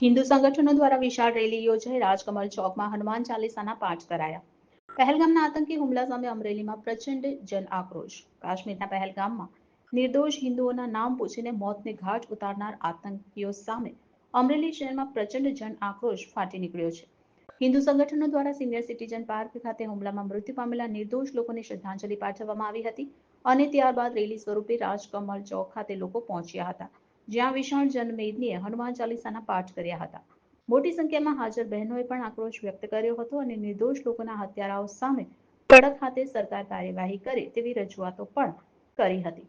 હિન્દુ સંગઠનો દ્વારા વિશાળ રેલી યોજાઈ રાજકમલ ચોકમાં હનુમાન ચાલીસાના પાઠ કરાયા. પહેલગામના આતંકી હુમલા સામે અમરેલીમાં પ્રચંડ જન આક્રોશ. કાશ્મીરના પહેલગામમાં નિર્દોષ હિન્દુઓના નામ પૂછીને મોતને ઘાટ ઉતારનાર આતંકીઓ સામે અમરેલી શહેરમાં પ્રચંડ જન આક્રોશ ફાટી નીકળ્યો છે. હિન્દુ સંગઠનો દ્વારા સિનિયર સિટીઝન પાર્ક ખાતે હુમલામાં મૃત્યુ પામેલા નિર્દોષ લોકોને શ્રદ્ધાંજલિ પાઠવવામાં આવી હતી અને ત્યારબાદ રેલી સ્વરૂપે રાજકમલ ચોક ખાતે લોકો પહોંચ્યા હતા. જ્યાં વિશાળ જનમેદનીએ હનુમાન ચાલીસાના પાઠ કર્યા હતા. મોટી સંખ્યામાં હાજર બહેનોએ પણ આક્રોશ વ્યક્ત કર્યો હતો અને નિર્દોષ લોકોના હત્યારાઓ સામે કડક હાથે સરકાર કાર્યવાહી કરે તેવી રજૂઆતો પણ કરી હતી.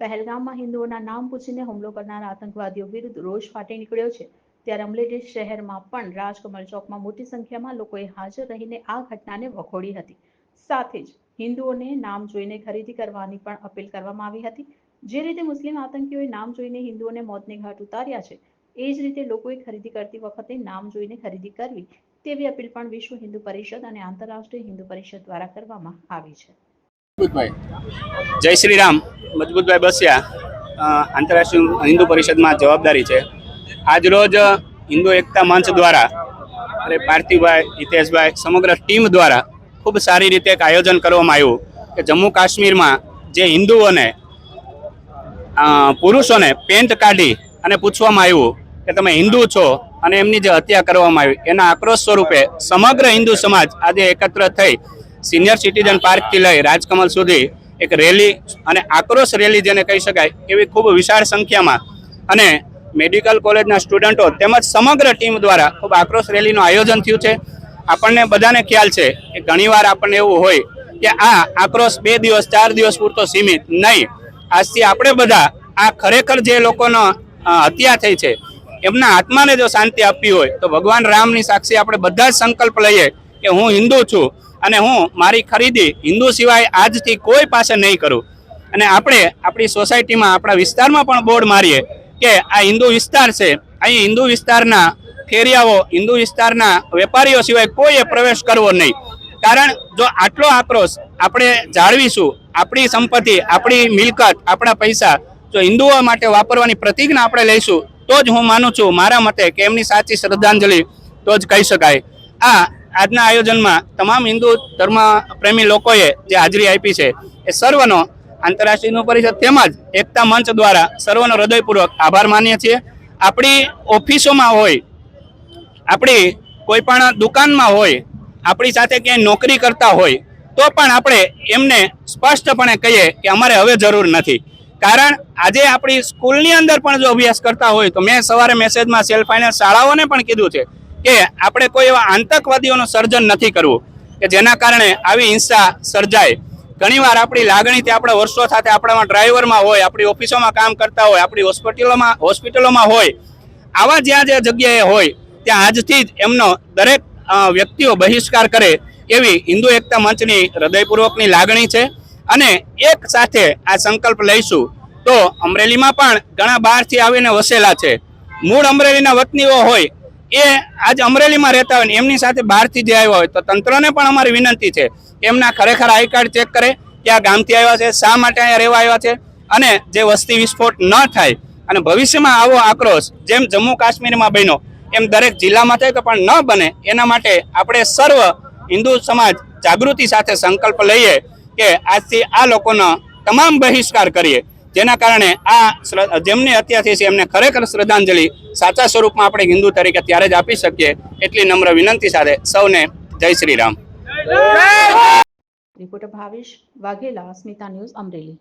પહેલગામમાં હિન્દુઓના નામ પૂછીને હુમલો કરનાર આતંકવાદીઓ વિરુદ્ધ રોષ ફાટી નીકળ્યો છે. ત્યારે અમરેલી શહેરમાં પણ રાજકમલ ચોકમાં મોટી સંખ્યામાં લોકોએ હાજર રહીને આ ઘટનાને વખોડી હતી. સાથે જ હિન્દુઓને નામ જોઈને ખરીદી કરવાની પણ અપીલ કરવામાં આવી હતી. જે રીતે મુસ્લિમ આતંકીઓએ નામ જોઈને હિન્દુઓને મોતને ઘાટ ઉતાર્યા છે, એ જ રીતે લોકોએ ખરીદી કરતી વખતે નામ જોઈને ખરીદી કરવી, તેવી અપીલ પણ વિશ્વ હિન્દુ પરિષદ અને આંતરરાષ્ટ્રીય હિન્દુ પરિષદ દ્વારા કરવામાં આવી છે. જય શ્રી રામ મજબૂતભાઈ બસિયા આંતરરાષ્ટ્રીય હિન્દુ પરિષદમાં જવાબદારી છે. આજરોજ હિન્દુ એકતા મંચ દ્વારા અને પાર્થિવભાઈ, હિતેશભાઈ, સમગ્ર ટીમ દ્વારા ખૂબ સારી રીતે એક આયોજન કરવામાં આવ્યું કે જમ્મુ કાશ્મીરમાં જે હિન્દુઓને પુરુષોને પેન્ટ કાઢી અને પૂછવામાં આવ્યું કે તમે હિન્દુ છો અને એમની જે હત્યા કરવામાં આવી, એના આક્રોશ સ્વરૂપે સમગ્ર હિન્દુ સમાજ આજે એકત્ર થઈ સિનિયર સિટીઝન પાર્કથી લઈ રાજકમલ સુધી એક રેલી અને આક્રોશ રેલી જેને કહી શકાય એવી ખૂબ વિશાળ સંખ્યામાં અને મેડિકલ કોલેજના સ્ટુડન્ટો તેમજ સમગ્ર ટીમ દ્વારા ખૂબ આક્રોશ રેલીનું આયોજન થયું છે. આપણને બધાને ખ્યાલ છે કે ઘણીવાર આપણને એવું હોય કે આ આક્રોશ બે દિવસ, ચાર દિવસ પૂરતો સીમિત નહીં. આજથી આપણે બધા આ ખરેખર જે લોકોનો હત્યા થઈ છે, એમના આત્માને જો શાંતિ આપવી હોય, તો ભગવાન રામની સાક્ષી આપણે બધા જ સંકલ્પ લઈએ કે હું હિન્દુ છું અને હું મારી ખરીદી હિન્દુ સિવાય આજથી કોઈ પાસે નહીં કરું. અને આપણે આપણી સોસાયટીમાં, આપણા વિસ્તારમાં પણ બોર્ડ મારીએ કે આ હિન્દુ વિસ્તાર છે. અહીં હિન્દુ વિસ્તારના ફેરિયાઓ હિન્દુ વિસ્તારના વેપારીઓ સિવાય કોઈએ પ્રવેશ કરવો નહીં. કારણ જો આટલો આક્રોશ આપણે જાળવીશું, આપણી સંપત્તિ, આપણી મિલકત, આપણા પૈસા જો હિન્દુઓ માટે વાપરવાની પ્રતિજ્ઞા આપણે લઈશું, તો જ હું માનું છું મારા મતે કે એમની સાચી શ્રદ્ધાંજલિ તો જ કહી શકાય. આ આજના આયોજનમાં તમામ હિન્દુ ધર્મ પ્રેમી લોકોએ જે હાજરી આપી છે, એ સર્વનો આંતરરાષ્ટ્રીય પરિષદ તેમજ એકતા મંચ દ્વારા સર્વનો હૃદયપૂર્વક આભાર માનીએ છીએ. આપણી ઓફિસોમાં હોય આપણી કોઈ પણ દુકાનમાં હોય, આપણી સાથે ક્યાંય નોકરી કરતા હોય, તો પણ આપણે એમને સ્પષ્ટપણે કહીએ કે અમારે હવે જરૂર નથી. કારણ આજે આપણી સ્કૂલની અંદર પણ જો અભ્યાસ કરતા હોય, તો મેં સવારે મેસેજમાં સેલ્ફ ફાઇનાન્સ શાળાઓને પણ કીધું છે કે આપણે કોઈ એવા આતંકવાદીઓનું સર્જન નથી કરવું, કે જેના કારણે આવી હિંસા સર્જાય. ઘણીવાર આપણી લાગણીથી આપણે વર્ષો સાથે આપણામાં ડ્રાઈવરમાં હોય, આપણી ઓફિસોમાં કામ કરતા હોય, આપણી હોસ્પિટલોમાં હોસ્પિટલોમાં હોય, આવા જ્યાં જ્યાં જગ્યાએ હોય ત્યાં આજથી જ એમનો દરેક વ્યક્તિઓ બહિષ્કાર કરે એવી હિન્દુ એકતા મંચની હૃદયપૂર્વકની લાગણી છે. અને એક સાથે આ સંકલ્પ લઈશું તો અમરેલીમાં પણ ઘણા બહારથી આવીને વસેલા છે. મૂળ અમરેલીના વતનીઓ હોય, એ આજ અમરેલીમાં રહેતા હોય એમની સાથે બહારથી જે આવ્યા હોય તો તંત્રને પણ અમારી વિનંતી છે એમના ખરેખર આઈ કાર્ડ ચેક કરે કે આ ગામથી આવ્યા છે, શા માટે અહીંયા રહેવા આવ્યા છે અને જે વસ્તી વિસ્ફોટ ન થાય અને ભવિષ્યમાં આવો આક્રોશ જેમ જમ્મુ કાશ્મીરમાં બન્યો એમ દરેક જિલ્લામાં થાય તો પણ ન બને એના માટે આપણે સર્વ હિન્દુ સમાજ જાગૃતિ સાથે સંકલ્પ લઈએ કે આજથી આ લોકોનો તમામ બહિષ્કાર કરીએ. જેના કારણે આ જેમની હત્યા થઈ છે એમને ખરેખર શ્રદ્ધાંજલિ સાચા સ્વરૂપમાં આપણે હિન્દુ તરીકે ત્યારે જ આપી શકીએ એટલી નમ્ર વિનંતી સાથે સૌને જય Shri Ram. Reporter Bhavesh Vaghela Smita news Amreli.